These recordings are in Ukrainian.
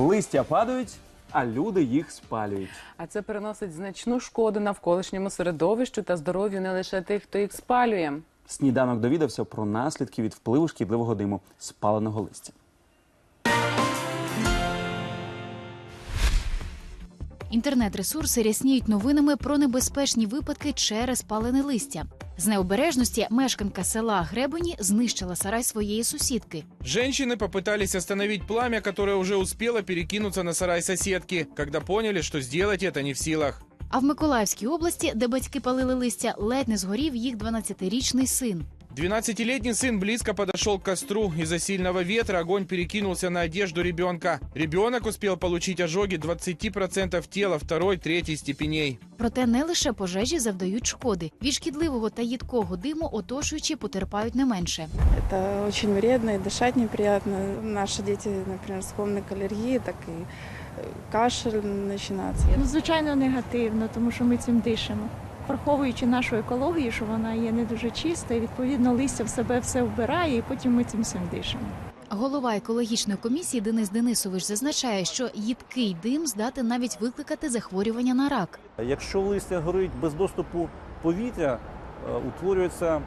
Листя падають, а люди їх спалюють. А це приносить значну шкоду навколишньому середовищу та здоров'ю не лише тих, хто їх спалює. Сніданок довідався про наслідки від впливу шкідливого диму спаленого листя. Інтернет-ресурси рясніють новинами про небезпечні випадки через палене листя. З необережності мешканка села Гребені знищила сарай своєї сусідки. Женщины попытались остановить пламя, которое уже успело перекинуться на сарай соседки, когда поняли, что сделать это не в силах. А в Миколаївській області, де батьки палили листя, ледь не згорів їх 12-річний син. 12-летний сын близко подошел к костру. Из-за сильного ветра огонь перекинулся на одежду ребенка. Ребенок успел получить ожоги 20% тела второй, третьей степеней. Проте не лише пожежі завдають шкоди. Від шкідливого та їдкого диму оточуючі потерпають не менше. Это очень вредно и дышать неприятно. Наши дети, например, склонны к аллергии, так и э, кашель начинается. Ну, звичайно, негативно, тому що ми цим дишимо. Враховуючи нашу екологію, що вона є не дуже чиста, і відповідно листя в себе все вбирає, і потім ми цим всім дишимо. Голова екологічної комісії Денис Денисович зазначає, що їдкий дим здатен навіть викликати захворювання на рак. Якщо листя горить без доступу повітря, е, утворюється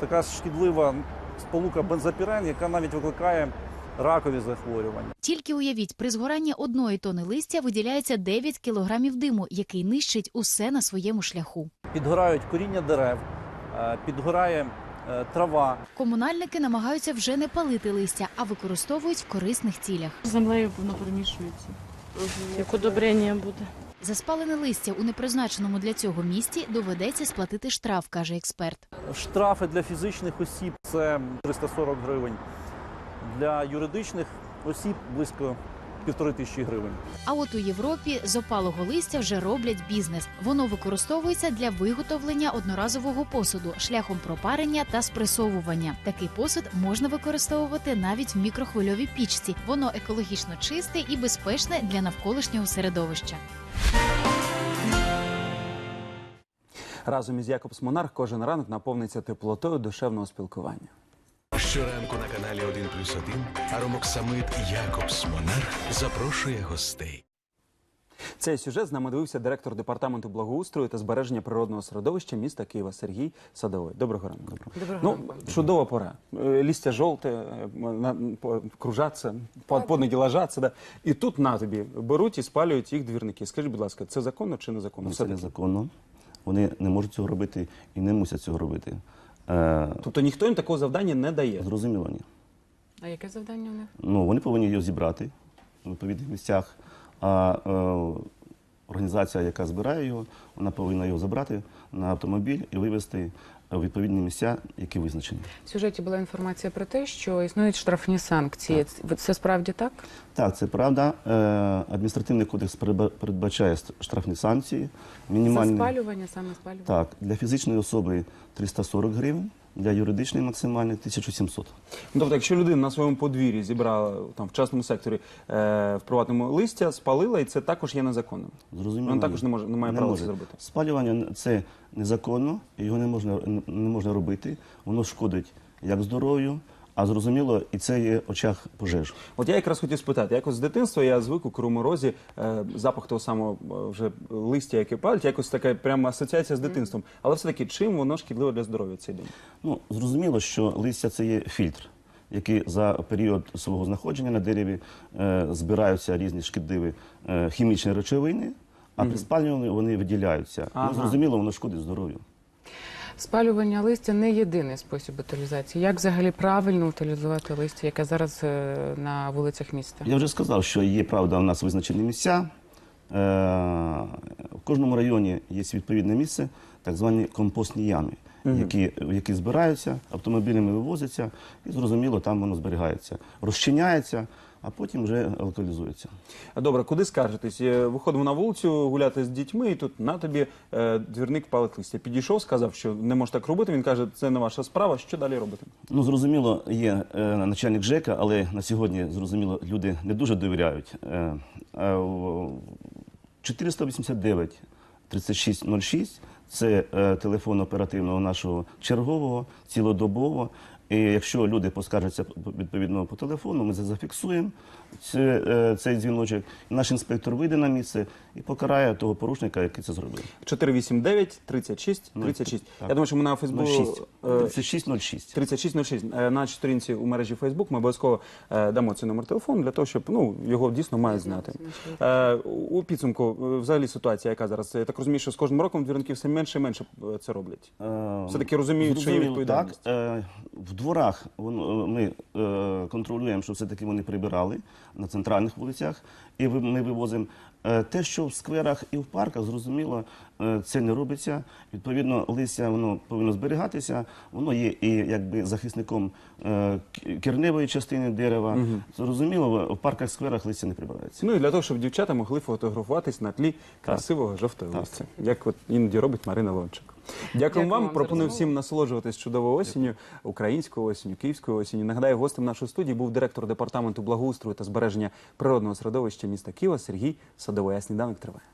така шкідлива сполука бензопірен, яка навіть викликає ракові захворювання. Тільки уявіть, при згоранні одної тони листя виділяється 9 кілограмів диму, який нищить усе на своєму шляху. Підгорають коріння дерев, е, підгорає е, трава. Комунальники намагаються вже не палити листя, а використовують в корисних цілях. Землею воно перемішується. Як удобрення буде. За спалене листя у непризначеному для цього місці доведеться сплатити штраф, каже експерт. Штрафи для фізичних осіб це 340 гривень. Для юридичних осіб близько півтори тисячі гривень. А от у Європі з опалого листя вже роблять бізнес. Воно використовується для виготовлення одноразового посуду шляхом пропарення та спресовування. Такий посуд можна використовувати навіть в мікрохвильовій пічці. Воно екологічно чисте і безпечне для навколишнього середовища. Разом із Якобс Монарх кожен ранок наповниться теплотою душевного спілкування. Щоранку на каналі 1 плюс 1 Аромок Самит Якобс Монарх запрошує гостей. Цей сюжет з нами дивився директор департаменту благоустрою та збереження природного середовища міста Києва Сергій Садовий. Доброго ранку. Доброго Ну, ранку. чудова пора. Е, Лістя жовте, е, кружаться, по- подноги ложаться. Да. І тут на тобі беруть і спалюють їх двірники. Скажіть, будь ласка, це законно чи незаконно? Це незаконно. Вони не можуть цього робити і не мусять цього робити. Е, Тобто ніхто їм такого завдання не дає. зрозуміло, ні. А яке завдання у них? Ну, вони повинні його зібрати в відповідних місцях. А е, організація, яка збирає його, вона повинна його забрати на автомобіль і вивезти у відповідні місця, які визначені. В сюжеті була інформація про те, що існують штрафні санкції. Це справді так? Так, це правда. Е, адміністративний кодекс передбачає штрафні санкції. За спалювання, саме спалювання. так, для фізичної особи 340 гривень, для юридичної максимальної 1700. Ну, Тобто, якщо людина на своєму подвір'ї зібрала там в частному секторі е, в приватному листя, спалила, і це також є незаконним. Зрозуміло. Вона також не може не має Не права може. це зробити. Спалювання це незаконно, його не можна, не можна робити. Воно шкодить як здоров'ю, а зрозуміло, і це є очах пожеж. От я якраз хотів спитати, якось з дитинства я звик у Кривому е, запах того самого е, вже листя, яке палять, якось така прямо асоціація з дитинством. Але все-таки чим воно шкідливо для здоров'я цей дим? Ну, зрозуміло, що листя це є фільтр, який за період свого знаходження на дереві е, збираються різні шкідливі е, хімічні речовини, а при спалюванні вони виділяються. Ага. Ну, зрозуміло, воно шкодить здоров'ю. Спалювання листя не єдиний спосіб утилізації. Як взагалі правильно утилізувати листя, яке зараз е, на вулицях міста? Я вже сказав, що є правда у нас визначені місця. Е, В кожному районі є відповідне місце, так звані компостні ями, які, які збираються, автомобілями вивозяться, і зрозуміло, там воно зберігається, розчиняється, а потім вже локалізується. Добре, куди скаржитесь? Е, Виходимо на вулицю гуляти з дітьми, і тут на тобі е, двірник палить листя. Підійшов, сказав, що не може так робити. Він каже, це не ваша справа. Що далі робити? Ну, зрозуміло, є е, начальник ЖЕКа, але на сьогодні, зрозуміло, люди не дуже довіряють. Е, е, 489 3606 це е, телефон оперативного нашого чергового, цілодобово. І якщо люди поскаржаться відповідно по телефону, ми це зафіксуємо е, цей дзвіночок. Наш інспектор вийде на місце і покарає того порушника, який це зробив. 489 36 36. Так. Я думаю, що ми на Фейсбуку 06. е, 3606. 3606 е, на сторінці у мережі Фейсбук ми обов'язково е, дамо цей номер телефону для того, щоб ну його дійсно мають знати. Е, у підсумку, взагалі ситуація, яка зараз я так розумію, що з кожним роком двірники все менше і менше це роблять. Е, Все-таки розуміють, що є відповідальність. Так, в дворах ми е, контролюємо, що все-таки вони прибирали на центральних вулицях, і ми вивозимо. Е, Те, що в скверах і в парках, зрозуміло, е, це не робиться. Відповідно, листя воно повинно зберігатися. Воно є і якби захисником е, керневої частини дерева. Зрозуміло, в парках, скверах листя не прибирається. Ну і для того, щоб дівчата могли фотографуватись на тлі красивого жовтого листя, як от іноді робить Марина Лончик. Дякую вам. вам Пропоную всім насолоджуватись чудовою осінню, українською осінню, київською осінню. Нагадаю, гостем нашої студії був директор департаменту благоустрою та збереження природного середовища міста Києва Сергій Садовий. А сніданок триває.